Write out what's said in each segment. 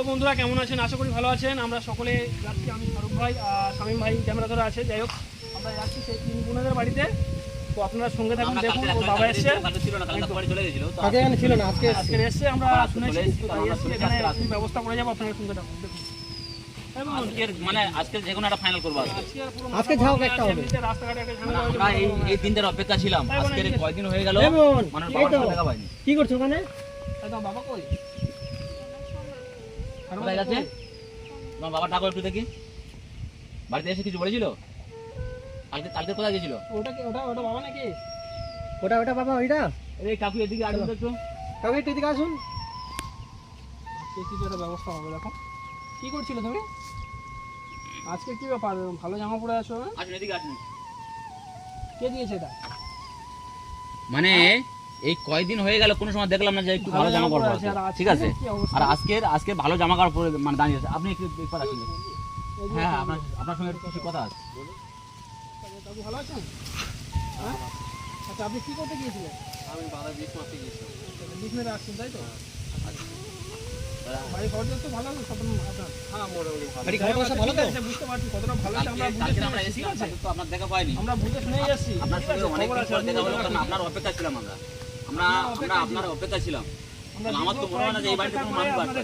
তো বন্ধুরা কেমন আছেন? আশা করি ভালো আছেন। আমরা সকলে যাচ্ছি আমি শাহরুখ ভাই আর শামীম ভাই ক্যামেরা ধরে আছে। যাই হোক আমরা যাচ্ছি সেই তিন বোনেদের বাড়িতে। তো আপনারা সঙ্গে থাকুন দেখুন ওর বাবা এসছে। কালকে ছিল না কালকে তো বাড়ি চলে গেছিল আগে এখানে ছিল না? আজকে আজকে এসছে আমরা শুনেছি চলে এসেছি, তো তাই এসছি, এখানে ব্যবস্থা করে যাব আপনারা সঙ্গে থাকুন দেখুন। হ্যাঁ, মানে আজকে যে কোনো একটা ফাইনাল করব আজকে। আজকে আর পুরো আজকে মাথা ঝাউক একটা হবে। এমনিতে রাস্তাঘাটে একটা ঝামেলা আমরা এই দিনটার অপেক্ষা ছিলাম তাই আজকের কয়দিন হয়ে গেল? মানুষ দেখা কি করছ ওখানে? বাবা কই? কোথায় গেছে তোমার বাবা ডাকো একটু দেখি। বাড়িতে এসে কিছু বলেছিল? কালকে কালকে কোথায় গেছিল? ওটা কি ওটা ওটা বাবা নাকি? ওটা ওটা বাবা ওইটা? এই কাকু এদিকে আসুন একটু। কাউকে একটু এদিকে আসুন। কিছু একটা ব্যবস্থা হবে দেখো। কি করছিল তুমি? আজকে কি ব্যাপার? ভালো জামা পরে আছো হ্যাঁ? আসুন এদিকে আসুন। কে দিয়েছে এটা? মানে এই কয়দিন হয়ে গেল কোনো সময় দেখলাম না যে একটু ভালো জামা কাপড় পরে পরে আছে, আর আজকে ঠিক আছে আর আজকের আজকে ভালো জামা কাপড় পরে মানে দাঁড়িয়ে আছে। আপনি একটু একবার আসুন হ্যাঁ আপনার আপনার সঙ্গে একটু কিছু কথা আছে। ভালো আছেন? হ্যাঁ? আচ্ছা আপনি কি করতে গিয়েছিলেন? আমি বাধা বিষ মারতে গিয়েছিলাম। বিষ মেরে আসছেন তাই তো? আচ্ছা। বাড়ি খরচ তো ভালো আছে সব আপনার? হ্যাঁ মোটামুটি বাড়ি ঘর ভালো তো? বুঝতে পারছি কতটা ভালো আছে আমরা শুনে আছে? তো আপনার দেখা পাইনি। আমরা বুঝে শুনেই যাচ্ছি আপনার সঙ্গে অনেক আপনার অপেক্ষা ছিলাম আমরা। আমরা আমরা আপনার অপেক্ষা ছিলাম। আমার তো মনে হয় না যে এই বাড়িতে কোনো মানুষ বাস করে।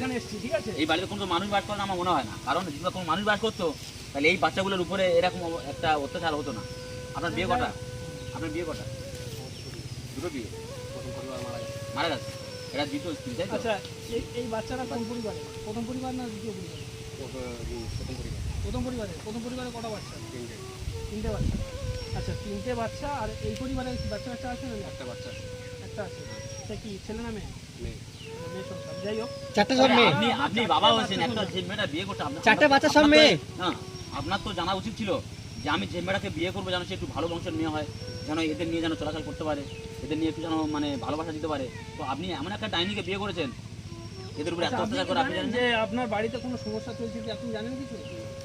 এই বাড়িতে কোনো মানুষ বাস করে না আমার মনে হয় না। কারণ যদি কোনো মানুষ বাস করতো তাহলে এই বাচ্চাগুলোর উপরে এরকম একটা অত্যাচার হতো না। আপনার বিয়ে কটা? আপনার বিয়ে কটা? দুটো বিয়ে। মারা গেছে। এটা দ্বিতীয় স্ত্রী তাই আচ্ছা এই বাচ্চারা কোন পরিবারে? প্রথম পরিবার না দ্বিতীয় পরিবার? প্রথম- প্রথম পরিবার প্রথম পরিবারে প্রথম পরিবারে কটা বাচ্চা? তিনটে তিনটে বাচ্চা। আচ্ছা তিনটে বাচ্চা আর এই পরিবারে বাচ্চা বাচ্চা আছে না একটা বাচ্চা আছে, একটা আছে। সে কি ছেলে না মেয়ে? মেয়ে। মেয়ে সংসার। যাই হোক। চারটে সব মেয়ে। আপনি আপনি বাবা হয়েছেন একটা যে মেয়েটা বিয়ে করছে আপনার চারটে বাচ্চা সব তো- মেয়ে? না আপনার তো জানা উচিত ছিল যে আমি যে মেয়েটাকে বিয়ে করব যেন সে একটু ভালো বংশের মেয়ে হয় যেন এদের নিয়ে যেন চলাচল করতে পারে এদের নিয়ে একটু যেন মানে ভালোবাসা দিতে পারে। তো আপনি এমন একটা ডাইনিকে বিয়ে করেছেন এদের উপরে এত আচ্ছা, অত্যাচার করে আপনি জানেন যে আপনার বাড়িতে কোনো সমস্যা চলছে কি? আপনি জানেন কিছু?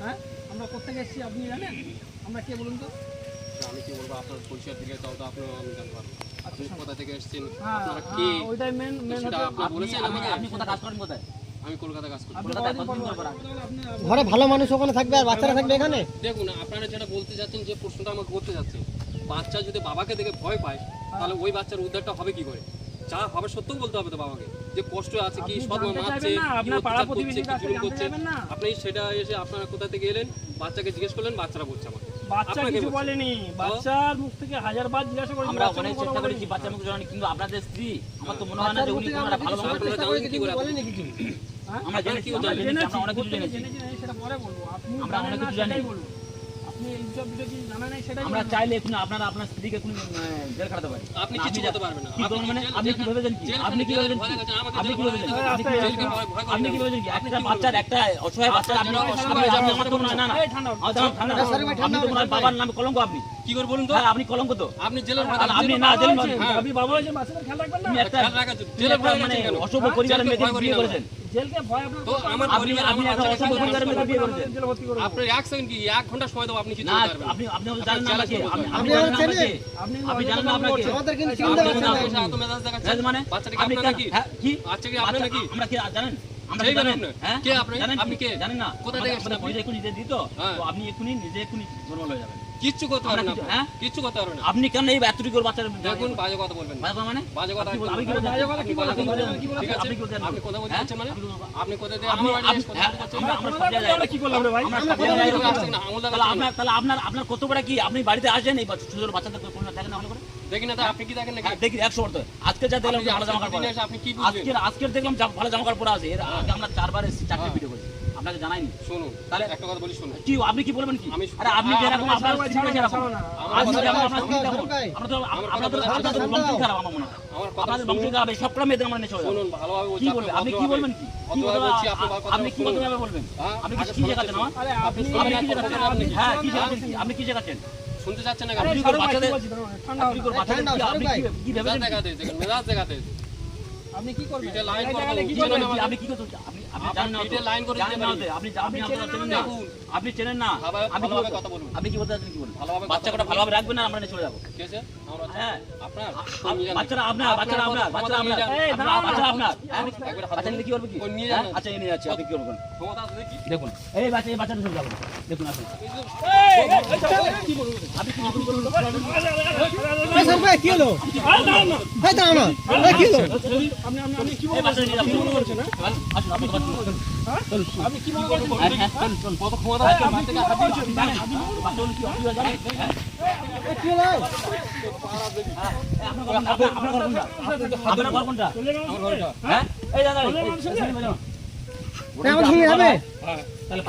হ্যাঁ? আমরা কোথেকে এসেছি আপনি জানেন? আমরা কে বলুন তো? আমি কি বলব আপনার পরিচয় দিলে তাও তো আপনি আমি জানতে পারব। আপনি আচ্ছা, কোথা থেকে এসেছেন? হ্যাঁ আপনারা কে? হ্যাঁ, ওইটাই মেন মেন বলেছেন। আপনি কাজ করেন কোথায়? আমি কলকাতা কাজ করি। ঘরে ভালো মানুষ ওখানে থাকবে আর বাচ্চারা থাকবে এখানে? দেখুন আপনারা যেটা বলতে যাচ্ছেন যে প্রশ্নটা আমাকে করতে যাচ্ছেন বাচ্চা যদি বাবাকে দেখে ভয় পায় তাহলে ওই বাচ্চার উদ্ধারটা হবে কি করে? যা হবে সত্যও বলতে হবে তো বাবাকে যে কষ্ট আছে কি মারছে করছে জানতে করছে। আপনি সেটা এসে আপনারা কোথা থেকে এলেন? বাচ্চাকে জিজ্ঞেস করলেন বাচ্চারা বলছে আমাকে। বাচ্চা কিছু বলেনি বাচ্চার মুখ থেকে হাজার বার জিজ্ঞাসা করেছি আমরা অনেক চেষ্টা করেছি বাচ্চার বাচ্চা মুখ জানানি কিন্তু আপনাদের স্ত্রী আমার তো মনে হয় না যে উনি কোনো ভালো ভালো চেষ্টা করেছি, কিন্তু বলেনি কিছু হ্যাঁ? আমরা জানি কি জেনেছি জেনেছি, আমরা অনেক কিছু কোথেকে জেনেছি জেনেছি না, সেটা পরে বলব। আপনি আমরা অনেক কিছু জানি। বলব। আমরা চাইলে এখন আপনারা আপনার স্ত্রীকে এখন জেল খাটাতে পারি আপনি কিছু যা- করতে পারবেন না। কি মানে? আপনি কি ভেবেছেন কি? আপনি কি ভেবেছেন আপনি কি ভেবেছেন আপনি কি ভেবেছেন কি? আপনি কি ভেবেছেন কি? একটা বাচ্চার একটা অসহায় বাচ্চার আপনি আপনি আপনি আমার তো মনে না না আপনি তো মনে বাবার নামে কলঙ্ক আপনি। কি করে বলুন তো? হ্যাঁ আপনি কলঙ্ক তো। আপনি জেলের আপনি আপনি না জেল হ্যাঁ। আপনি বাবা খেয়াল রাখবেন না? একটা খেয়াল রাখা জেলের মানে অসভ্য? পরিবারের করি বিয়ে করেছেন। আপনি পরিবার, আপনি আমার একটা বাচ্চাকে অসভ্য জিজ্ঞাসা পরিবারের মেয়েকে বিয়ে করেছেন জেলে ভর্তি করে দেবো। আপনার এক সেকেন্ড কি? এক ঘণ্টা সময় দেবো আপনি কিছু না করতে পারবেন আপনি আপনি হয়তো জানেন আপনি আপনি আপনি জানেন না আমাকে আমাকে চেনেন? আপনি আপনি জানেন না আপনাকে। আমাদের কিন্তু আপনি চিন্তা আপনি করছেন না, না এসে এত মেজাজ দেখাচ্ছেন জানেন মানে বাচ্চাটা কি আপনি আপনার কেন- নাকি হ্যাঁ কি? বাচ্চা কি আপনার বাচ্চা- নাকি আমরা কি জানেন? আমরা সেই কি জানেন? জানেন না। হ্যাঁ? কে জানেন আপনি কি? কে? জানেন না। কোথা থেকে আপনি? পরিচয় এক্ষুনি দিয়ে দিত। হ্যাঁ। আপনি এক্ষুনি নিজে এক্ষুনি নর্মাল হয়ে যাবেন। কিচ্ছু করতে পারবেন না। হ্যাঁ? কিচ্ছু করতে পারবেন না। আপনি কেন এই বাচ্চার দেখুন বাজে কথা বলবেন বাজে কথা মানে? বাজে কথা আমি কি বলবেন? বাজে কথা কি বলতে- ঠিক আছে আপনি কথা বলতে হ্যাঁ? যাচ্ছেন মানে আপনি কোথা আপনি- আমার বাড়ি এসে কথা হ্যাঁ, বলতে আমরা- কি করলাম রে ভাই? আমরা আসছেন না, আপনার তাহলে আপনার আপনার কর্তব্যটা কি? আপনি বাড়িতে আসেন এই বাচ্চা- ছোট বাচ্চাদের কোনো দেখেন না ভালো করে? দেখি না তা আপনি কি দেখেন নাকি? হ্যাঁ, দেখি একশো তো। আজকে যা দেখলাম ভালো জামা কাপড় আজকের পরে। দিনে এসে আপনি কি বুঝলেন? আজকের আজকের দেখলাম ভালো জামা কাপড় পরে আছে। এর আগে আমরা চারবার এসেছি চারটে হ্যাঁ। ভিডিও আপনাকে জানাইনি শুনুন তাহলে- একটা কথা বলি শুনুন কি আপনি কি বলবেন কি আরে আপনি যেরকম আপনার ছাড়ো, যেরকম না। আমার আপনি বলো, আপনার স্ত্রী শান্ত, তেমন। শান্ত আমরা তো আপনাদের বংশ খারাপ আমার মনে হয় আমার কথা আপনাদের বংশ খারাপ এই সব কটা মেয়েদের আমরা নেশা শুনুন ভালোভাবে কি বলবেন আপনি কি বলবেন কি আপনি আমার কি শুনুন। বলবেন হ্যাঁ, আপনি কি শেখাচ্ছেন আমার আপনি আপনি কি আপনি- হ্যাঁ কি কি? আপনি কি শেখাচ্ছেন শুনতে চাচ্ছেন না আপনি ভাই, বাচ্চাদের- ঠান্ডা আপনি কি না। বাচ্চাদের ঠান্ডা, আপনি কি- ভেবেছেন দেখেন আপনি কি করবেন পিঠে লাইন আপনি- আপনি কি করছেন আপনি আপনি? লাইন করে। আপনি আপনি আপনি আপনারা দেখুন আপনি চেনেন না আপনি কি বলতে- কথা বলুন। আপনি কি বলতে চাচ্ছেন কি বলুন ভালোভাবে বাচ্চা কটা ভালোভাবে রাখবেন না আমরা নিয়ে চলে যাব ঠিক আছে হ্যাঁ আপনার বাচ্চারা আপনার বাচ্চারা আপনার বাচ্চারা আপনার এই, আপনার- বাচ্চারা আপনার হ্যাঁ? বাচ্চা নিলে কি করবে কি নিয়ে হ্যাঁ? যান। আচ্ছা নিয়ে যাচ্ছে আপনি কি করবেন দেখি দেখুন এই বাচ্চা এই বাচ্চাটা চলে যাব দেখুন আপনি কি হলো ভাই দাঁড়াও না কি হলো আপনি আপনি আপনি কি এই মনে বাচ্চাটা নিয়ে যাব মনে করছেন হ্যাঁ? আসুন আপনি বাচ্চা হ্যাঁ? আপনি কি মনে করছেন হ্যাঁ হ্যাঁ চলুন চলুন কত ক্ষমতা হ্যাঁ?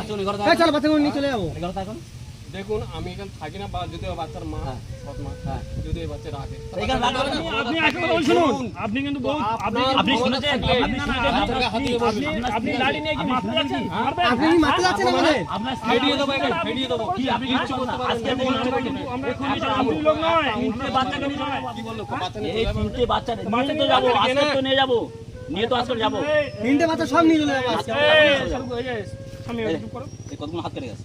চলে হ্যাঁ? এই, চলে যাবে হ্যাঁ। দেখুন আমি এখানে থাকি না বা যদি বাচ্চার মা হ্যাঁ। সৎ মা হ্যাঁ। যদি এই বাচ্চা রাখে এইখানে রাখো না। আপনি- আপনি একটা কথা শুনুন আপনি কিন্তু আপনি আপনি শুনেছেন? আপনি আপনি না, না, শুনেছেন? আপনি- আপনাকে হাতিয়ে আপনি- বলবেন। আপনি লাঠি নিয়ে কি মারতে যাচ্ছেন আপনি মারতে যাচ্ছেন আমাদের আপনার ফেডিয়ে দেবো এখানে ফেডিয়ে দেবো কি আপনি কিচ্ছু করতে পারেন আজকে না। দেখুন, আমরা এখন আপনি লোক নয় তিনটে বাচ্চাকে নিয়ে যাব। কি বলল বাচ্চা নিয়ে এই তিনটে বাচ্চা নিয়ে তো যাব আজকে তো নিয়ে যাব নিয়ে তো আজকে যাব তিনটে বাচ্চা সব নিয়ে চলে যাব আজকে এই, এই, শাহরুখ ভাই, এই, স্বামী, এই। চুপ করো। এই কতগুলো হাত কেটে গেছে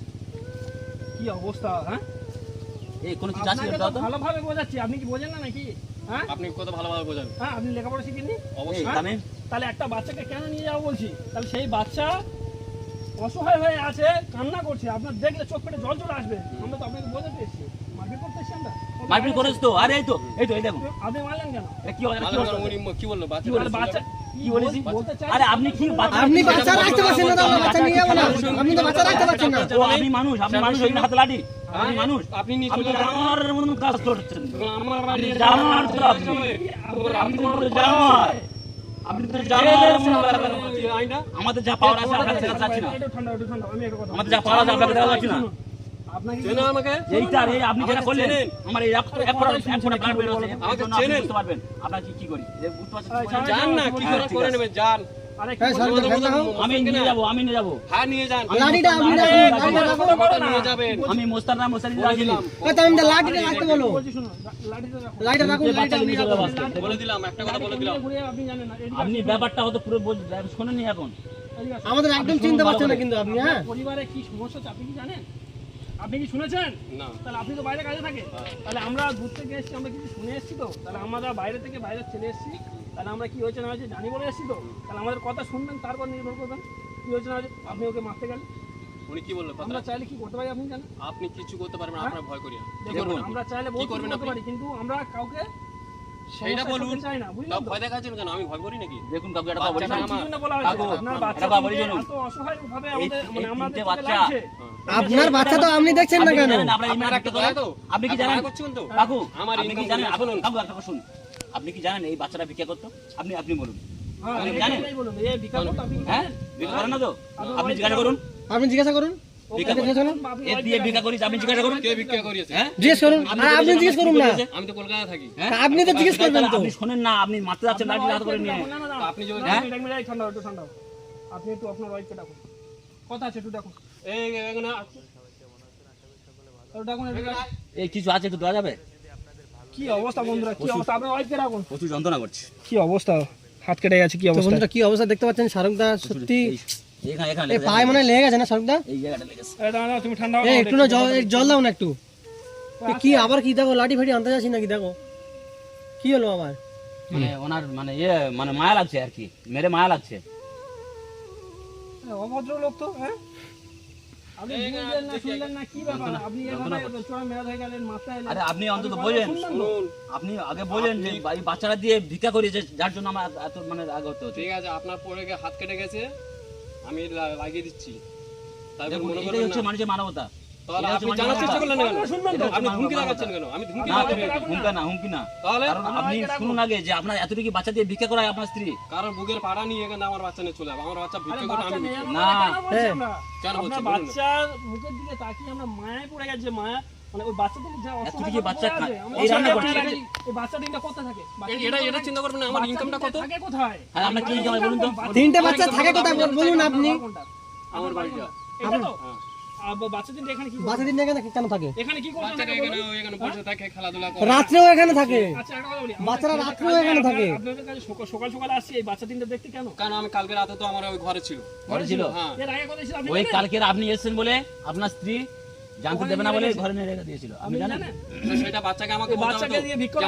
কি অবস্থা হ্যাঁ? এই কোনো কিছু আছে? দাও তো তো ভালোভাবে বোঝাচ্ছি আপনি কি বোঝেন না নাকি? হ্যাঁ? আপনি কত ভালোভাবে বোঝান হ্যাঁ আপনি লেখাপড়া শিখেননি অবশ্যই। তামিম তাহলে একটা বাচ্চাকে কেন নিয়ে যাব বলছি? তাহলে সেই বাচ্চা অসহায় হয়ে আছে কান্না করছে আপনার দেখলে চোখ পেটে জল চলে আসবে। আমরা তো আপনাকে বোঝাতে এসেছি মারপিট করতে এসেছি আমরা মারপিট করেছ তো? আরে এই তো এই তো এই দেখো। আপনি মারলেন কেন? এ কি হলো কি উনি কি বলল? বাচ্চা কি বলে বাচ্চা কি বলেছি আরে আপনি কি বাচ্চা আপনি বাচ্চা রাখতে পারছেন না বাচ্চা নিয়ে যাব না আপনি তো বাচ্চা রাখতে পারছেন না। ও আপনি মানুষ আপনি মানুষ ওই হাতে লাঠি। আপনি মানুষ। আপনি যাবেন জানোয়ারের মতন কাজ করছেন। আমার আপনি বাড়ি তো আপনি আপনি তো জানোয়ার আপনি তো আমাদের যা পাওয়ার আছে আমরা না? আমাদের যা পাওয়ার আছে আমরা যাচ্ছি না? চেনেন আমাকে? এইটা এই আপনি যেটা করলেন আমার এই এক এক ফোঁটা এক ফোঁটা ব্লাড বের হচ্ছে আমাকে চেনেন? বুঝতে পারবেন। আপনারা কি কি করি। যান না কি করে করে নেবেন হোক। আমি নিয়ে যাব আমি নিয়ে যাব। হ্যাঁ নিয়ে যান। লাঠিটা আপনি রাখুন লাঠিটা রাখুন বাচ্চা নিয়ে যাবেন। আমি মোস্তার না মোস্তার বলে দিলাম। এই লাঠিটা রাখতে বলো। লাঠিটা রাখুন। লাঠিটা রাখুন লাঠিটা বাচ্চাকে আপনি নিয়ে যাব বলে দিলাম একটা কথা বলে দিলাম। আপনি জানেন না, আপনি ব্যাপারটা হয়তো পুরো শোনেননি এখন। আমাদের একদম চিনতে পারছেন না কিন্তু আপনি হ্যাঁ? পরিবারে কি সমস্যা আপনি কি জানেন? আপনি কি শুনেছেন? না। তাহলে আপনি তো বাইরে কাজে থাকে তাহলে আমরা ঘুরতে গিয়ে এসেছি আমরা কিছু শুনে এসেছি তো? তাহলে আমরা বাইরে থেকে বাইরে চলে এসেছি। তাহলে আমরা কি হয়েছে না হয়েছে জানি বলে এসেছি তো? তাহলে আমাদের কথা শুনবেন তারপর নির্ভর করবেন। কি হয়েছে না হয়েছে আপনি ওকে মারতে গেলেন। উনি কি বলল? আমরা চাইলে কি করতে পারি আপনি জানেন? আপনি কিছু করতে পারবেন আমরা আপনার ভয় করি না। দেখুন আমরা চাইলে আপনি? পারি কিন্তু আমরা কাউকে সেইটা বলুন। ভয় দেখাচ্ছেন কেন? আমি ভয় করি নাকি? দেখুন একটা আমাদের মানে বাচ্চা। আপনার বাচ্চা তো আপনি দেখছেন না কেন? আপনার আপনার একটা করতে তো। আপনি কি জানেন? করছেন তো। কাকু আমার আপনি কি জানেন? আপনি শুনুন। কাকু একটা শুনুন। আপনি কি জানেন এই বাচ্চাটা ভিক্ষা করতো? আপনি আপনি বলুন। হ্যাঁ, আপনি জানেন? কথাই বলুন, এই বিকাশ করতে আপনি কি হ্যাঁ? ভিক্ষা না তো? আপনি জিজ্ঞাসা করুন। আপনি জিজ্ঞাসা করুন। আপনি হ্যাঁ? জিজ্ঞেস করুন। আপনি আর আপনি বলেছেন জিজ্ঞেস করুন না। আমি তো কলকাতায় থাকি। হ্যাঁ? আপনি তো জিজ্ঞেস করবেন আপনি শোনেন না আপনি মারতে যাচ্ছেন লাঠি হাত করে নিয়ে। না, না, না। আপনি হ্যাঁ? একটু ঠান্ডা হও। আপনি একটু আপনার ওয়াইফকে ডাকুন কথা আছে একটু ডাকুন এই এখানে একটু ডাকুন একটু ডাকুন। এই কিছু আছে একটু দেওয়া যাবে? কি অবস্থা বন্ধুরা কি অবস্থা? আপনার ওয়াইফকে ডাকুন প্রচুর যন্ত্রণা করছে। কি অবস্থা? হাত কেটে গেছে কি অবস্থা বন্ধুরা কি অবস্থা দেখতে পাচ্ছেন? শাহরুখ দা সত্যি এই- এখানে এখানে এই লেগেছে, পায়ে মানে লেগে গেছে না শাহরুখ এই জায়গাটা লেগেছে এই দাঁড়া দাঁড়া, তুমি ঠান্ডা হও, এই আমরা একটু না জল দাও না একটু। কি আবার কি দেখো লাঠি ফাটি আনতে যাচ্ছি নাকি দেখো? কি হলো আবার? মানে ওনার মানে ইয়ে মানে মায়া লাগছে আর কি মেরে মায়া লাগছে। অভদ্র লোক তো হ্যাঁ? আপনি বুঝলেন না শুনলেন না কি ব্যাপার? আপনি এভাবে চোরা মেরা হয়ে গেলেন মাথায় এলেন। আরে আপনি অন্তত বোঝেন? শুনুন। আপনি আগে বলেন যে বাচ্চারা দিয়ে ভিক্ষা করিয়েছে যার জন্য আমার এত মানে রাগ হতে হচ্ছে। ঠিক আছে আপনার পরে হাত কেটে গেছে। আমি লাগিয়ে দিচ্ছি। তারপর মনে করবেন হচ্ছে মানুষের মানবতা। আপনার এতটুকু বাচ্চা দিয়ে ভিক্ষা করায় আপনার স্ত্রী। কারণ বুকের পাড়া নিয়ে এখানে আমার বাচ্চা নিয়ে চলে আমার বাচ্চা ভিক্ষা করে আমি আমরা না। হ্যাঁ। আমরা? কেন বলছি আপনার বলুন। না। বাচ্চার মুখের দিকে তাকিয়ে আমরা মায়ায় পড়ে গেছে মায়া মানে ওই বাচ্চাদের যা অসহায় এতটুকু বাচ্চা পড়ে আছে, খা- আমরা এই রান্না করছে। এই বাচ্চা দিনটা কোথায় থাকে? এটা এটা চিন্তা করবেন আমার ইনকামটা কত? থাকে কোথায়? আপনার কি ইনকাম বলুন তো? তিনটে বাচ্চা থাকে কোথায় বলুন আপনি। আমার বাড়িটা এটা তো। আব- বাচ্চা তিনটে এখানে কি বাচ্চা করছে? দিন এখানে কেন থাকে? এখানে কি করছে বাচ্চারা আমাকে এখানে বলুন? এখানে বসে থাকে রাত্রেও এখানে থাকে। আচ্ছা বাচ্চারা রাত্রেও এখানে থাকে। সকাল সকাল আসছি এই বাচ্চা তিনটে দেখতে কেন? কারণ আমি কালকে রাতে তো আমার ওই ঘরে ছিল। ঘরে ছিল? হ্যাঁ। এর আগে কথা ছিল আপনি ওই? কালকের আপনি এসেছেন বলে আপনার স্ত্রী জানতে দেবে না বলে ঘরে নিয়ে রেখে দিয়েছিল। আপনি জানেন? সেটা বাচ্চাকে আমাকে এই বাচ্চাকে দিয়ে ভিক্ষা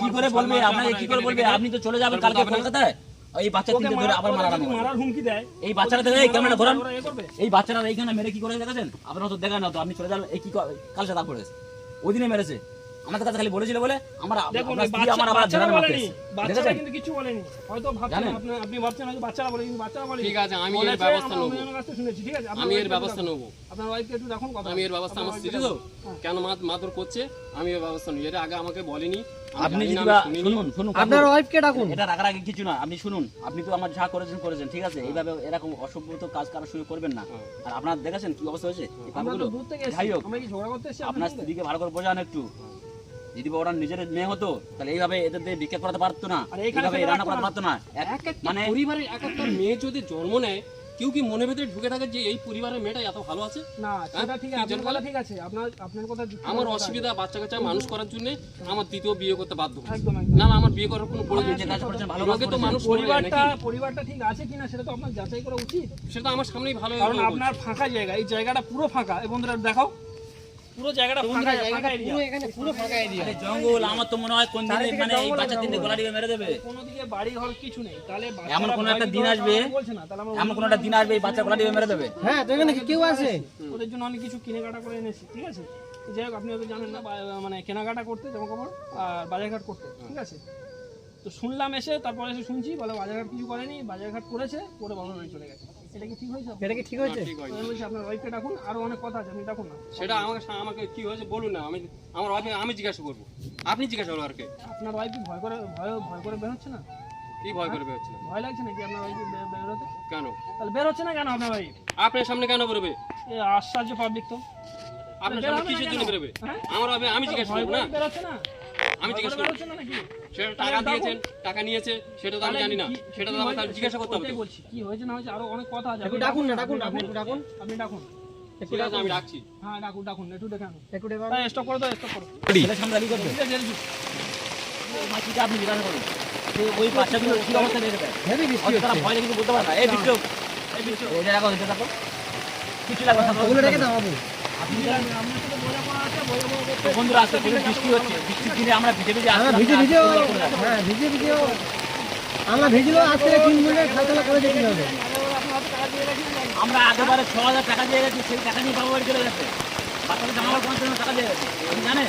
কি করে বলবে? আপনাকে কি করে বলবে? আপনি তো চলে যাবেন কালকে কলকাতায়। এই বাচ্চা তিনটে ধরে আবার মারা মারার হুমকি দেয়। এই বাচ্চারা দেখে এই ক্যামেরা ধরান? এই বাচ্চারা এইখানে মেরে কি করে দেখেছেন আপনারা তো দেখেন না তো আপনি চলে যাবেন এই কি ক- কাল সাথে পড়েছে। ওই দিনে মেরেছে। আমাদের কাছে খালি বলেছিল বলে আমরা দেখুন আমার বাচ্চারা বলেনি। বাচ্চারা কিন্তু কিছু বলেনি। হয়তো ভাবছেন আপনি আপনি ভাবছেন হয়তো বাচ্চারা বলে কিন্তু বাচ্চারা বলেনি। ঠিক আছে, আমি এর ব্যবস্থা আমরা নেব। অন্যজনের শুনেছি ঠিক আছে? আমি এর ব্যবস্থা নেব। আপনার ওয়াইফকে একটু রাখুন কথা। আমি এর ব্যবস্থা আমার স্ত্রী তো? হ্যাঁ। কেন করছে? আমি এর ব্যবস্থা এর আগে আমাকে বলেনি। আপনি শুনিনি। শুনুন আপনার ওয়াইফকে ডাকুন। এটা রাগারাগি কিছু না আপনি শুনুন। আপনি তো আমার যা করেছেন করেছেন ঠিক আছে? এইভাবে এরকম অসভ্য তো কাজ কারোর সঙ্গে করবেন না। হ্যাঁ। আর আপনার দেখেছেন কি অবস্থা হয়েছে? যাই হোক আপনার স্ত্রীকে ভালো করে বোঝান একটু। যদি ওরা নিজের মেয়ে হতো তাহলে এইভাবে এদের দিয়ে করাতে পারতো না। এইভাবে রান্না করাতে পারতো না। মানে পরিবারের এক একটা মেয়ে যদি জন্ম নেয় কেউ কি মনে ভেতরে ঢুকে থাকে যে এই পরিবারের মেয়েটা এত ভালো আছে? না সেটা ঠিক আছে আপনার কথা ঠিক আছে। আপনার আপনার কথা আমার অসুবিধা বাচ্চা কাচ্চা মানুষ করার জন্য আমার দ্বিতীয় বিয়ে করতে বাধ্য একদম না না আমার বিয়ে করার কোনো প্রয়োজন নেই। কাজ করেছেন ভালো কাজ তো মানুষ পরিবারটা পরিবারটা ঠিক আছে কিনা সেটা তো আপনার যাচাই করা উচিত। সেটা আমার সামনেই ভালো কারণ আপনার ফাঁকা জায়গা এই জায়গাটা পুরো ফাঁকা। এই বন্ধুরা দেখাও। পুরো জায়গাটা ফাঁকা ফাঁকা এরিয়া। এখানে পুরো ফাঁকা এরিয়া। জঙ্গল আমার তো মনে হয় কোন দিনে মানে এই বাচ্চা তিনটে গলা দিয়ে মেরে দেবে। কোনো দিকে বাড়ি ঘর কিছু নেই। তাহলে এমন বাচ্চারা কোনো একটা দিন আসবে, তারা বলছে না তাহলে আমরা এমন কোন একটা দিন আসবে এই বাচ্চা গলা দিয়ে মেরে দেবে। হ্যাঁ তো এখানে কেউ আছে? ওদের জন্য অনেক কিছু কেনাকাটা করে এনেছি ঠিক আছে? যাই হোক আপনি হয়তো জানেন না মানে কেনাকাটা করতে জামা কাপড় আর বাজারঘাট করতে ঠিক আছে? তো শুনলাম এসে তারপরে এসে শুনছি বলে বাজারঘাট কিছু করেনি বাজারঘাট করেছে করে বন্ধ বাড়ি চলে গেছে। এটা কি ঠিক হয়েছে? আপনার? এটা কি ঠিক হয়েছে? ঠিক আছে আমি বলছি আপনার ওয়াইফকে ডাকুন আরও অনেক কথা আছে আপনি ডাকুন না। সেটা আমাকে আমাকে কি হয়েছে বলুন না আমি আমার ওয়াইফে আমি জিজ্ঞাসা করব। আপনি জিজ্ঞাসা করব আর কে আপনার ওয়াইফ ভয় করে ভয় ভয় করে বের হচ্ছে না? কি ভয় করে বেরোচ্ছে ভয় লাগছে নাকি আপনার ওয়াইফ বের হতে কেন? তাহলে বের হচ্ছে না কেন আপনার ওয়াইফ আপনার সামনে কেন বেরোবে? এ আশ্চর্য পাবলিক তো। আপনার সামনে কিসের কেন? জন্য বেরোবে? হ্যাঁ? আমার ওয়াইফে আমি জিজ্ঞাসা করব না? আমি জিজ্ঞাসা করব। না নাকি? সেটা টাকা দিয়েছেন টাকা নিয়েছে সেটা তো আমি জানি না। সেটা তো আমাকে হয়েছে? জিজ্ঞাসা করতে হবে বলছি কি হয়েছে না হয়েছে? আরও অনেক কথা আছে। একটু ডাকুন না ডাকুন আপনি একটু ডাকুন। আপনি ডাকুন। আমি ডাকছি হ্যাঁ ডাকুন ডাকুন একটু দেখে একটু ডাকুন স্টপ করে দাও স্টপ করো। ছেলে সামনে করবে। মাছিটা আপনি জিজ্ঞাসা করুন। ওই বাচ্চাগুলো কি অবস্থা রেখে দেয় হেভি বৃষ্টি তারা ভয় দেখে বলতে পারে না। এই বিক্রম এই বিক্রম এটা রাখো এটা রাখো কিছু লাগবে ওগুলো রেখে দাও বাবু। করতে বন্ধুরা আজকে খুবই বৃষ্টি হচ্ছে। বৃষ্টির দিনে আমরা ভিজে ভিজে আমরা আসলাম ভিজে ভিজে আজকে। হ্যাঁ ভিজে ভিজে আমরা ভিজলেও আজ তিন মিনিট খেলাধুলা করে যেতে হবে। আমরা আগেবারে ছ হাজার টাকা দিয়ে গেছি সেই টাকা নিয়ে বাবা বাড়ি চলে গেছে। বাচ্চাদের জামা কাপড় জন্য টাকা দিয়ে গেছে। আপনি জানেন?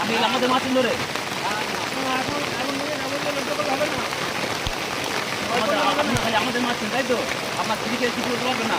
আপনি আমাদের মাছ ধরে। আমাদের আপনি মাছ তাই তো? আপনার স্ত্রীকে কিছু বলতে পারবেন না।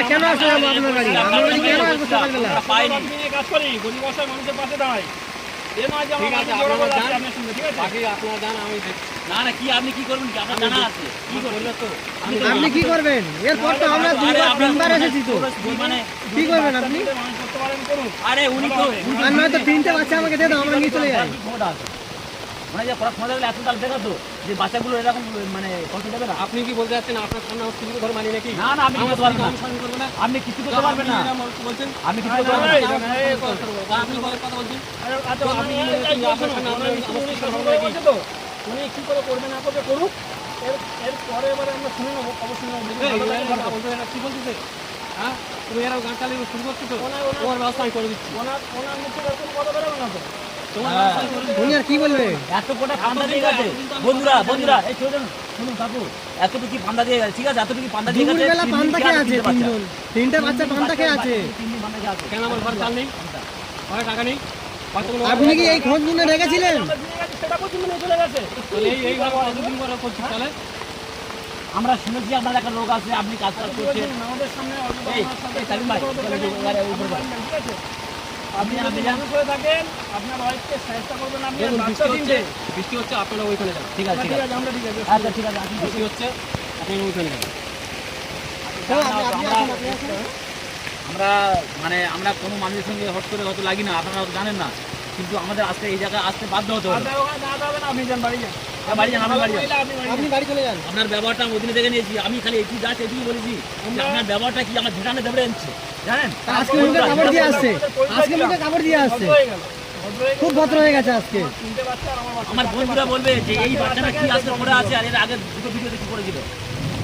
কেন আসব? আপনার আপনার কেন আসব সকালবেলা? পাইনি। কাজ করি গরিব অসহায় মানুষের পাশে দাঁড়াই। আপনি কি করবেন কি? আপনার জানা আছে। কি করলে তো আপনি তো আপনি কি করবেন। এরপর তো আমরা দুইবার তিনবার এসেছি তো। মানে কি করবেন আপনি? বাচ্চাদের মানুষ করতে পারেন করুন। আরে উনি তো আর নয়তো তিনটে বাচ্চা আমাকে দিয়ে দাও আমরা নিয়ে চলে যাই। ক্ষমতা মানে যে পড়া ক্ষমতা এত তাহলে দেখাতো যে বাচ্চাগুলো এরকম মানে কষ্ট দেবে না। আপনি কি বলতে যাচ্ছেন আপনার সামনে আমার ঘর মানি নাকি না না আমার কিছু করবেন স্ত্রীকে না। আমি আপনি কিছু করতে পারবেন না। বলছেন আপনি কিছু করতে এই না। আপনি কথা বলছেন। আচ্ছা, আপনি আপনার সামনে ওনার কিছু উনি তো, কি করে করবে না করবে করুক। এর এর পরে এবারে আমরা শুনে নেব অবশ্যই নেব। কি বলতেছে? হ্যাঁ? তুমি এরা গান চালিয়ে শুরু করছ তো? ওনার ওনার ব্যবস্থা আমি করে দিচ্ছি। ওনার ওনার মুখে কথা বেরোবে না তো। উনি আর কি বলবে? এত কোটা ফান্দা দিয়ে গেছে। বন্ধুরা বন্ধুরা এই শুনুন শুনুন কাকু এতটুকু ফান্দা দিয়ে গেছে? ঠিক আছে এতটুকু ফান্দা দিয়ে গেছে? আছে তিনজন তিনটা বাচ্চা আছে। ফান্দা কেন আমার ঘরে চাল নেই? টাকা নেই? আপনি কি এই খোঁজ নিয়ে রেখেছিলেন? সেটা পর্যন্ত নিয়ে চলে গেছে। এই তাহলে? আমরা শুনেছি আপনার একটা লোক আছে আপনি কাজ কাজ করছেন। আমাদের সামনে এই, ভাই, উপরে। আপনি যদি হয়ে থাকেন আপনার ওয়াইফকে করবেন আপনি বৃষ্টি হচ্ছে বৃষ্টি হচ্ছে আপনারা ওইখানে যান। ঠিক আছে ঠিক ঠিক আছে। আমরা ঠিক আছে আচ্ছা ঠিক আছে আপনি বৃষ্টি হচ্ছে আপনি ওইখানে যান। আমরা- মানে আমরা কোনো মানুষের সঙ্গে হট করে হয়তো লাগি না আপনারা জানেন না। কিন্তু আমাদের আজকে এই জায়গায় আসতে বাধ্য হতে হবে। আপনার ওখানে দাঁড়াতে হবে না আপনি যান বাড়ি যান। বাড়ি যান, আপনি বাড়ি যান। আপনি বাড়ি আপনি যান। বাড়ি চলে যান। আপনার ব্যবহারটা আমি ওদিনে দেখে নিয়েছি। আমি খালি এটি যাচ্ছে এটুকু বলেছি আপনার ব্যবহারটা কি আমার ঝেটানে দেবে এনেছে। জানেন? আজকে মুখে কাপড় দিয়ে আসছে। আজকে মুখে কাপড় দিয়ে আসছে। ভদ্র গেল। ভদ্র গেল। খুব ভদ্র হয়ে গেছে আজকে। আমার বন্ধুরা বলবে যে এই বাচ্চাটা কি আজকে পড়ে আছে আর এর আগে দুটো ভিডিওতে কি করেছিল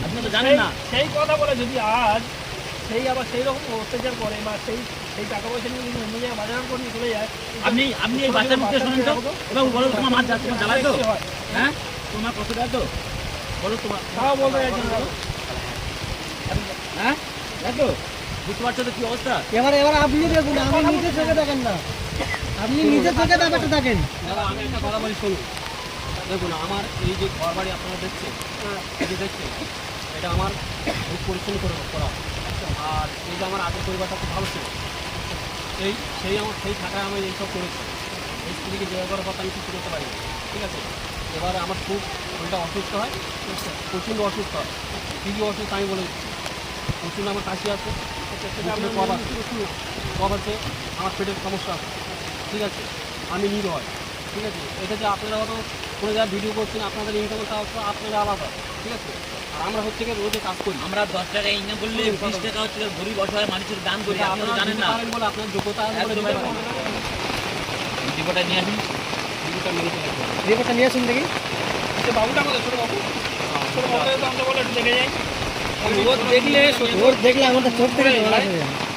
আপনি তো জানেন না। সেই কথা বলে যদি আজ সেই আবার সেই রকম অত্যাচার করে বা সেই সেই টাকা পয়সা নিয়ে যদি অন্য জায়গায় বাজার করে নিয়ে চলে যায় আপনি আপনি এই বাচ্চার মুখে শোনেন তো? এবং বলো তোমার মাছ যাচ্ছে তোমার জ্বালায় তো? হ্যাঁ। তোমার কত দেয় তো? বলো তোমার তাও বলতে হ্যাঁ? দেখো বুঝতে পারছ তো কি অবস্থা? এবার এবার আপনি দেখুন আমি নিজের চোখে দেখেন না। আপনি নিজের চোখে ব্যাপারটা দেখেন। আমি একটা কথা বলি শুনুন। দেখুন আমার এই যে ঘর বাড়ি আপনারা দেখছেন দেখছেন এটা আমার খুব পরিশ্রম করে করা। আর এই যে আমার আগের পরিবারটা খুব ভালো ছিল। সেই সেই আমার সেই থাকায় আমি এইসব করেছি। এই স্ত্রীকে জয় করার কথা আমি কিছু করতে পারি ঠিক আছে? এবারে আমার খুব শরীরটা অসুস্থ হয় প্রচণ্ড অসুস্থ হয়। কী কী অসুস্থ আমি বলে দিচ্ছি। প্রচণ্ড আমার কাশি আছে কব আছে। কব আছে আমার পেটের সমস্যা আছে ঠিক আছে? আমি নির হয় ঠিক আছে? এটা যে আপনারা হয়তো কোনো জায়গায় ভিডিও করছেন আপনাদের ইনকামটা আপনারা আলাদা ঠিক আছে? আর আমরা হচ্ছে গিয়ে রোজে কাজ করি। আমরা দশ টাকা ইনকাম করলে বিশ টাকা হচ্ছে গরিব অসহায় মানুষের দান করি আপনারা জানেন না। বলে আপনার যোগ্যতা। রিপোর্টটা নিয়ে আসুন। মেনে চলে রিপোর্টটা নিয়ে আসুন দেখি। বাবুটা কোথায়? ছোট বাবু? ছোট বাবুটাকে আমরা বলে দেখে যাই। দেখলে সত্যি- দেখলে আমাদের চোখ থেকে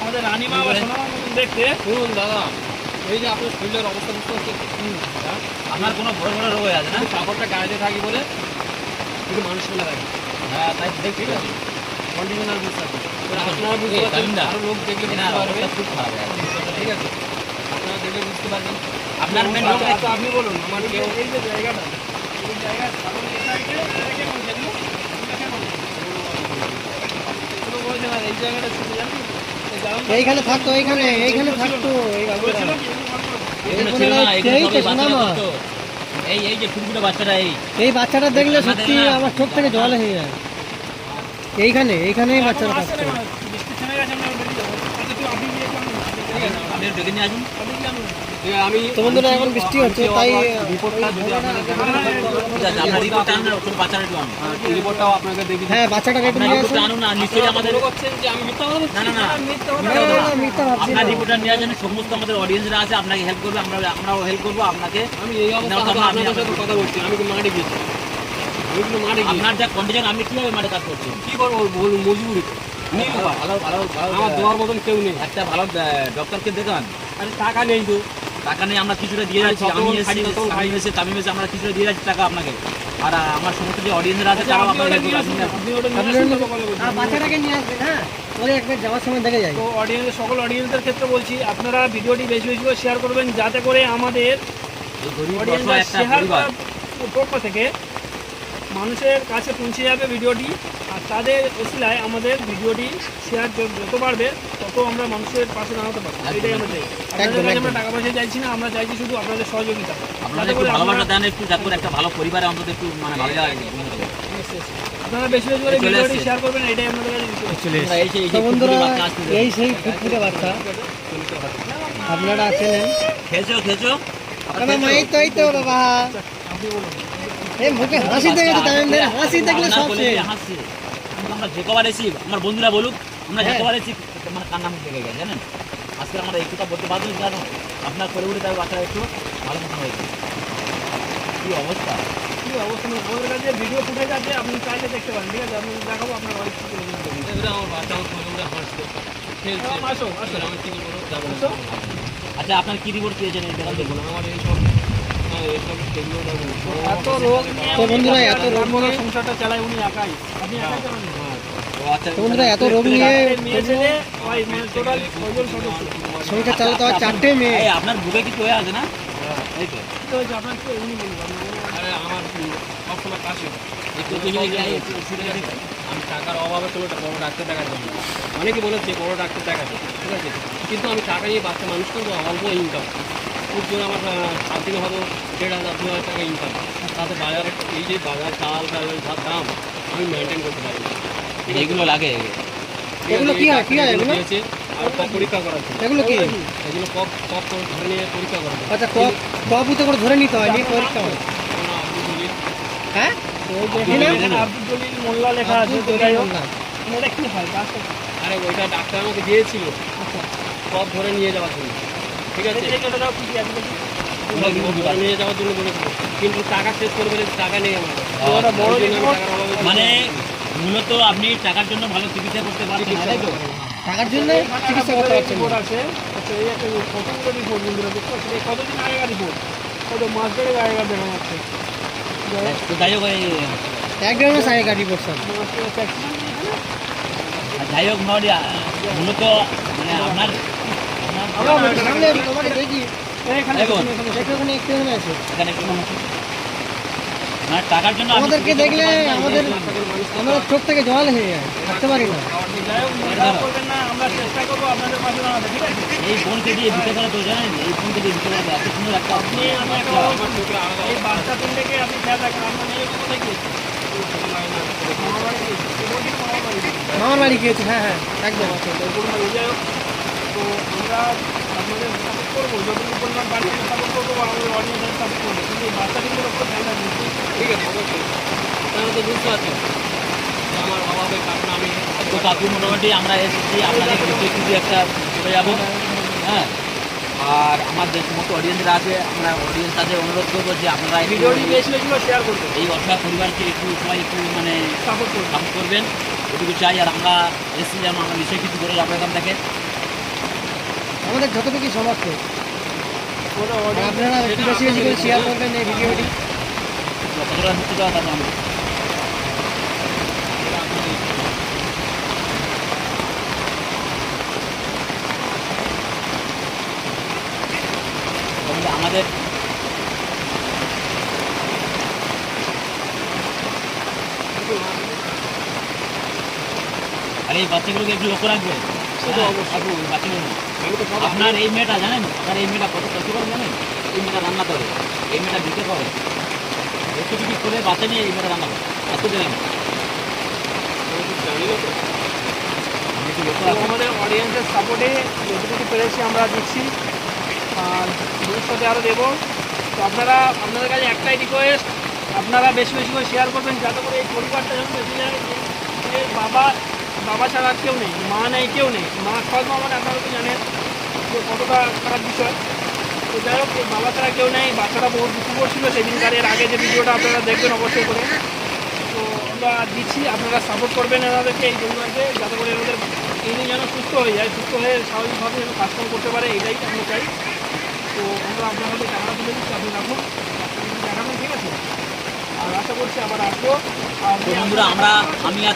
আমাদের রানীমা দেখতে। শুনুন দাদা। এই যে আপনার শরীরের অবস্থা বুঝতে পারছেন? আপনার কোনো বড় বড় রোগ হয়ে আছে না? কাপড়টা গায়ে থাকি বলে একটু মানুষ রাখি। হ্যাঁ তাই ঠিক আছে। কন্টিনিউ বুঝতে আপনারা লোক দেখলে খুব খারাপ ঠিক আছে। আপনারা দেখলে বুঝতে পারবেন। আপনার মেন আচ্ছা, আচ্ছা, আপনি বলুন আমার এই যে এই সামনে এটা জায়গাটা এই জায়গাটা- এইখানে থাকতো এইখানে এইখানে থাকতো। এই এই বাচ্চারা যে ফুটফুটে বাচ্চাটা এই এই বাচ্চাটা দেখলে সত্যি আমার চোখ থেকে জল হয়ে যায়। এইখানে এইখানেই। আচ্ছা, তুই আপনি ডেকে নিয়ে আসুন। আপনি গিয়ে আনুন। যে আমি তো বন্ধুরা এখন বৃষ্টি হচ্ছে তাই রিপোর্টটা যদি আপনাদের ঠিক আছে আপনার রিপোর্টটা আনুন আর বাচ্চাটা একটু আনুন রিপোর্টটাও আপনাকে দেখি। হ্যাঁ বাচ্চাটাকে একটু নিয়ে আসুন। আনুন আর নিশ্চয়ই আমাদের করছেন যে আমি মিথ্যা বলছি না না না। মিথ্যে কথা না, না, না, মিথ্যা ভাবছি আপনার রিপোর্টটা নিয়ে আসেন সমস্ত আমাদের অডিয়েন্সরা আছে আপনাকে হেল্প করবে আমরা আমরাও হেল্প করব আপনাকে আমি এই অবস্থা আমি- সাথে কথা বলছি আমি কিন্তু মাঠে গিয়েছি। আমি কিন্তু মাঠে গিয়েছি। আপনার যা কন্ডিশন আপনি কীভাবে মাঠে কাজ করছেন? কি করব মজবুরি ভালো ভালো ভালো ভালো। আমার দেওয়ার মতন কেউ নেই। একটা ভালো ডক্টরকে দেখান। আরে টাকা নেই তো। টাকা নেই আমরা কিছুটা দিয়ে যাচ্ছি। আমি এসে আমি এসে তামিম এসে আমরা কিছুটা দিয়ে যাচ্ছি টাকা আপনাকে। আর আমার সমস্ত যে অডিয়েন্সরা আছে তারাও আপনাকে। বাচ্চাটাকে নিয়ে আসবেন হ্যাঁ? ওরে একবার যাওয়ার সময় দেখে যাই। তো অডিয়েন্স সকল অডিয়েন্সের ক্ষেত্রে বলছি আপনারা ভিডিওটি বেশি বেশি করে শেয়ার করবেন যাতে করে আমাদের অডিয়েন্সরা শেয়ার করার পক্ষ থেকে মানুষের কাছে পৌঁছে যাবে ভিডিওটি আর তাদের ওসিলায় আমাদের ভিডিওটি শেয়ার যত বাড়বে তত আমরা মানুষের পাশে দাঁড়াতে পারব। এটাই আমরা চাই আপনাদের কাছে আমরা টাকা পয়সা চাইছি না আমরা চাইছি শুধু আপনাদের সহযোগিতা। আপনারা যাতে একটু করে ভালোবাসা দেন একটু যাতে করে একটা ভালো পরিবারে অন্তত একটু মানে ভালো আপনারা বেশি বেশি করে ভিডিওটি শেয়ার করবেন এটাই কাছে বন্ধুরা। এই সেই ফুটফুটে বাচ্চা। আপনারা খেয়েছো খেয়েছো? বাবা মাই তো এই তো বাবা। মুখে হাসি দেখেছে তামিমদের হাসি দেখলে সব শেষ। যে আমরা যে কবার এসি আমার বন্ধুরা বলুক আমরা যে হ্যাঁ। কবার এসি মানে কান্না মুখ দেখে গেছে জানেন? আজকে আমরা এই কথা বলতে বাধ্য হয়েছি কেন আপনার করে উঠে তার বাচ্চা একটু ভালো মতন হয়েছে কি অবস্থা? কি অবস্থা। কাছে ভিডিও ফুটেজ আছে আপনি চাইলে দেখতে পারেন। ঠিক আছে আমি দেখাবো আপনার ওয়াইফ আমার বাচ্চা আমার আসো। আসো আচ্ছা আপনার কি রিপোর্ট পেয়েছেন এই দেখুন আমার হ্যাঁ, এইসব সেগুলো দেখুন এত রোগ তো বন্ধুরা, এত রোগ নিয়ে- সংসারটা চালায় উনি একাই। আপনি একাই চালান? না? হ্যাঁ। আচ্ছা তো বন্ধুরা এত রোগ নিয়ে চারটে মেয়ে ছেলে ওই টোটাল ছজন সদস্য? সংসার চালাতে হয় চারটে মেয়ে। আপনার বুকে কিছু হয়ে আছে না? হ্যাঁ। এই তো। আপনার কি আরে আমার সবসময় কাশি? আমি টাকার অভাবে কোনো একটা বড় ডাক্তার দেখাতে হবে অনেকে বলেছে বড় ডাক্তার দেখাতে ঠিক আছে? কিন্তু আমি টাকা নিয়ে বাচ্চা মানুষ করব অল্প ইনকাম জোর আমার সাত দিনে হয়তো দেড় হাজার দু হাজার টাকা ইনকাম তাতে বাজারে এই যে বাজার চাল ডাল যা দাম আমি মেনটেন করতে পারি? এইগুলো লাগে। এগুলো কি হয়? কি হয় এগুলো? আর কপ পরীক্ষা করার এগুলো কি? এগুলো কপ কপ ধরে নিয়ে পরীক্ষা জন্য। আচ্ছা কপ করে ধরে নিতে হয় নিয়ে পরীক্ষা হয়। হ্যাঁ? আব্দুল মোল্লা লেখা আছে। এটা কি হয় আরে ওইটা ডাক্তার আমাকে দিয়েছিল। আচ্ছা। কপ ধরে নিয়ে যাওয়ার জন্য। ঠিক আছে? নিয়ে যাওয়ার জন্য বলেছিল কিন্তু টাকা শেষ করে বলে টাকা নেই আমার। অভাবে মানে মূলত আপনি টাকার জন্য ভালো চিকিৎসা করতে পারছেন তাই তো? টাকার জন্য চিকিৎসা করতে পারছেন রিপোর্ট আছে। আচ্ছা এই একটা কতগুলো রিপোর্ট বন্ধুরা দেখতে পাচ্ছেন এই কতদিন আগেকার রিপোর্ট? কত মাস দেড়েক আগেকার দেখা যাচ্ছে? যাই হোক, তো যাই হোক এই এক দেড় মাস আগে কাটি পড়ছেন মাস দেড়েক vaccine নিয়েছে না? যাই হোক মূলত মানে আপনার টাকার জন্য আপনি আমাদেরকে চিকিৎসা দেখলে করতে পারেন না, আমাদের আমাদের চোখ থেকে জল হয়ে যায় থাকতে পারি না। যাই হোক মনে খারাপ করবেন না আমরা চেষ্টা করব আপনাদের পাশে দাঁড়াতে ঠিক আছে এই ফোনকে দিয়ে ভিডিও করা তো জানেন? এই ফোনকে দিয়ে ভিডিও করা এত সুন্দর একটা আপনি আমি একটা কথা বলছি, এই বাচ্চা তিনটেকে আপনি খেয়াল রাখেন আপনার মেয়ে কোথায় গিয়েছে? মামার বাড়ি গিয়েছে কোথায় গিয়েছে? মামার বাড়ি গিয়েছে। মামার বাড়ি গিয়েছে হ্যাঁ হ্যাঁ একদম। তো আমরা আপনাদের সাপোর্ট করব যতটুকু পরিমাণ বাড়িতে সাপোর্ট করব আমাদের অডিয়েন্সের সাপোর্ট করব। কিন্তু এই বাচ্চা তিনটের উপর ধ্যান ঠিক আছে অবশ্যই। তাহলে তো বুঝতে পারছেন। আমার অভাবে কারণ আমি তো কাকু মোটামুটি আমরা এসেছি আপনাদের কিছু একটা চলে যাব। হ্যাঁ? আর আমার যে সমস্ত অডিয়েন্সরা আছে আমরা অডিয়েন্স আছে অনুরোধ করব যে আপনারা ভিডিওটি বেশি বেশি শেয়ার করবেন এই অসহায় পরিবারকে একটু সবাই একটু মানে সাপোর্ট করবেন। এটুকু চাই আর আমরা এসেছি যেন আমরা নিশ্চয়ই কিছু করে যাব এখান থেকে। আমাদের যতটুকু সমর্থ। কোনো আপনারা একটু বেশি বেশি করে শেয়ার করবেন এই ভিডিওটি। আমাদের আর এই বাচ্চাগুলোকে একটু লক্ষ্য রাখবে। সে তো হ্যাঁ, বাচ্চাগুলো আপনার এই মেয়েটা জানেন? আপনার এই মেয়েটা কত কষ্ট করে জানেন? এই মেয়েটা রান্না করে। এই মেয়েটা দিতে করে একটু কিছু করে বাচ্চা নিয়ে এই মেয়েটা রান্না করে। এত দেবেন। আমাদের অডিয়েন্সের সাপোর্টে যতটুকু পেরেছি, আমরা দিচ্ছি। আর ভবিষ্যতে আরও দেবো। তো আপনারা, আপনাদের কাছে একটাই রিকোয়েস্ট আপনারা বেশি বেশি করে শেয়ার করবেন, যাতে করে এই পরিবারটা যেন বেশি যায়। বাবা বাবা ছাড়া আর কেউ নেই, মা নেই, কেউ নেই। মা খাওয়া দাওয়া মানে আপনারা তো জানেন যে কতটা খারাপ বিষয়। তো যাই হোক বাবা ছাড়া কেউ নেই বাচ্চারা বহুত দুঃখ করছিল সেদিনকার এর আগে যে ভিডিওটা আপনারা দেখবেন অবশ্যই করে। তো আমরা দিচ্ছি, আপনারা সাপোর্ট করবেন এনাদেরকে এই পরিবারকে, যাতে করে এনাদের ইনি যেন সুস্থ হয়ে যায়, সুস্থ হয়ে স্বাভাবিকভাবে যেন কাজকর্ম করতে পারে, এটাই আমরা চাই। তো আমরা আপনার হাতে টাকাটা তুলে দিচ্ছি, আপনি রাখুন। দেখাবেন ঠিক আছে? আর আশা করছি আবার আসব। বন্ধুরা, আমরা আমি